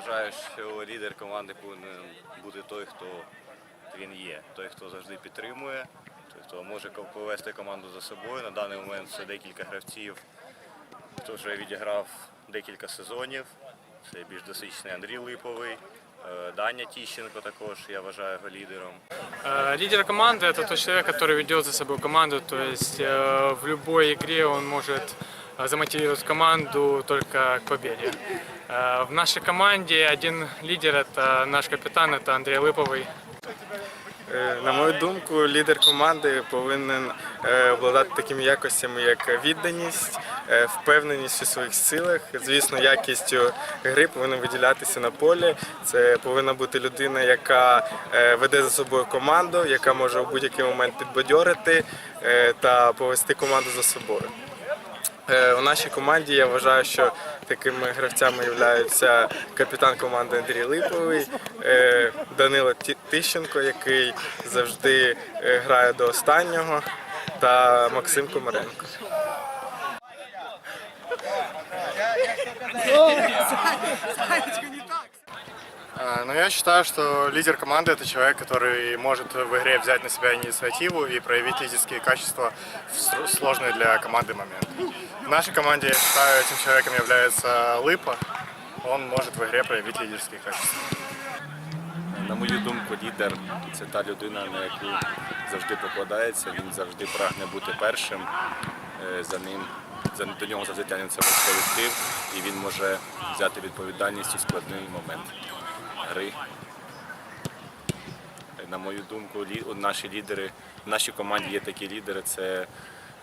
Вважаю, що лідер команди повинен бути той, хто він є, той, хто завжди підтримує, той, хто може повести команду за собою. На даний момент це декілька гравців, хто вже відіграв декілька сезонів. Це більш досичний Андрій Липовий, е, Даня Тіщенко. також, я вважаю його лідером. Е, лідер команди це той человек, який ведет за собою команду, то есть е, в любой игре он может э, замотивировать команду только к победе. Э, В нашей команде один лидер это наш капитан, это Андрей Лыповый. Е, На мою думку, лідер команди повинен е, обладати такими якостями, як відданість, е, впевненість у своїх силах. Звісно, якістю гри повинна виділятися на полі. Це повинна бути людина, яка е, веде за собою команду, яка може у будь-який момент підбадьорити е, та повести команду за собою. Е, У нашій команді я вважаю, що такими гравцями являються капітан команди Андрій Липовий, е, Данило Тищенко, який завжди е, грає до останнього, та Максим Комаренко. А, Ну, я считаю, что лидер команды – это человек, который может в игре взять на себя инициативу и проявить лидерские качества в ср- сложный для команды момент. В нашей команде, я считаю, этим человеком является Лыпа. Он может в игре проявить лидерские качества. На мою думку, лідер це та людина, на яку завжди покладається. Він завжди прагне бути першим. Е, За ним за до нього завжди тягнеться весь колектив, і він може взяти відповідальність у складний момент гри. Е, На мою думку, наші лідери, в нашій команді є такі лідери: це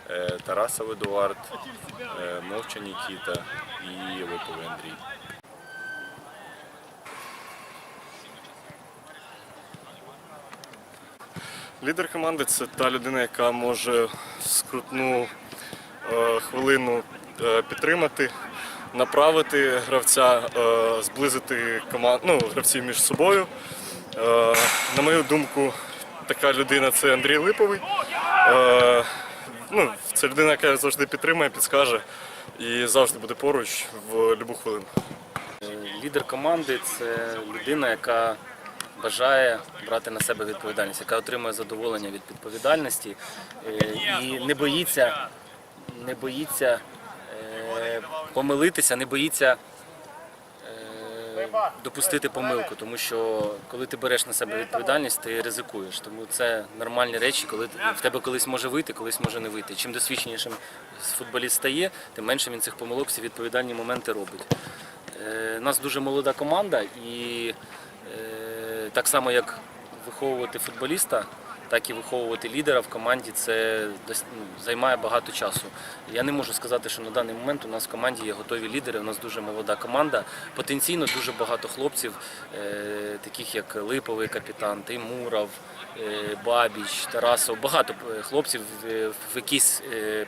е, Тарасов Едуард, е, Мовча Нікіта і Липовий Андрій. Лідер команди це та людина, яка може скрутну хвилину підтримати, направити гравця, е, зблизити команд, ну, гравців між собою. Е, на мою думку, така людина це Андрій Липовий. Е, ну, це людина, яка завжди підтримує, підскаже і завжди буде поруч в будь-яку хвилину. Лідер команди це людина, яка бажає брати на себе відповідальність, яка отримує задоволення від відповідальності і не боїться, не боїться помилитися, не боїться е, допустити помилку, тому що коли ти береш на себе відповідальність, ти ризикуєш. Тому це нормальні речі, коли в тебе колись може вийти, колись може не вийти. Чим досвідченішим футболіст стає, тим менше він цих помилок, всі відповідальні моменти робить. Е, У нас дуже молода команда, і е, так само як виховувати футболіста, так і виховувати лідера в команді це ну, займає багато часу. Я не можу сказати, що на даний момент у нас в команді є готові лідери. У нас дуже молода команда. Потенційно дуже багато хлопців, е, таких як Липовий капітан, Тимуров, е, Бабіч, Тарасов. Багато е, хлопців в якийсь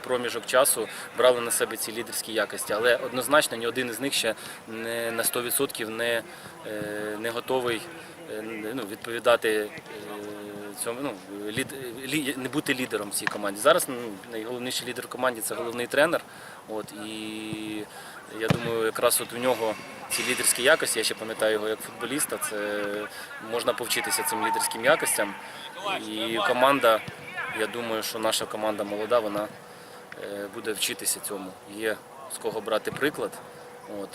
проміжок часу брали на себе ці лідерські якості, але однозначно ні один із них ще не на 100% не, не готовий ну, відповідати цьому, ну, лід, лі, не бути лідером в цій команді. Зараз ну, найголовніший лідер команді це головний тренер. От, і я думаю, якраз от у нього ці лідерські якості, я ще пам'ятаю його як футболіста, це можна повчитися цим лідерським якостям. І команда, я думаю, що наша команда молода, вона е, буде вчитися цьому. Є з кого брати приклад. От.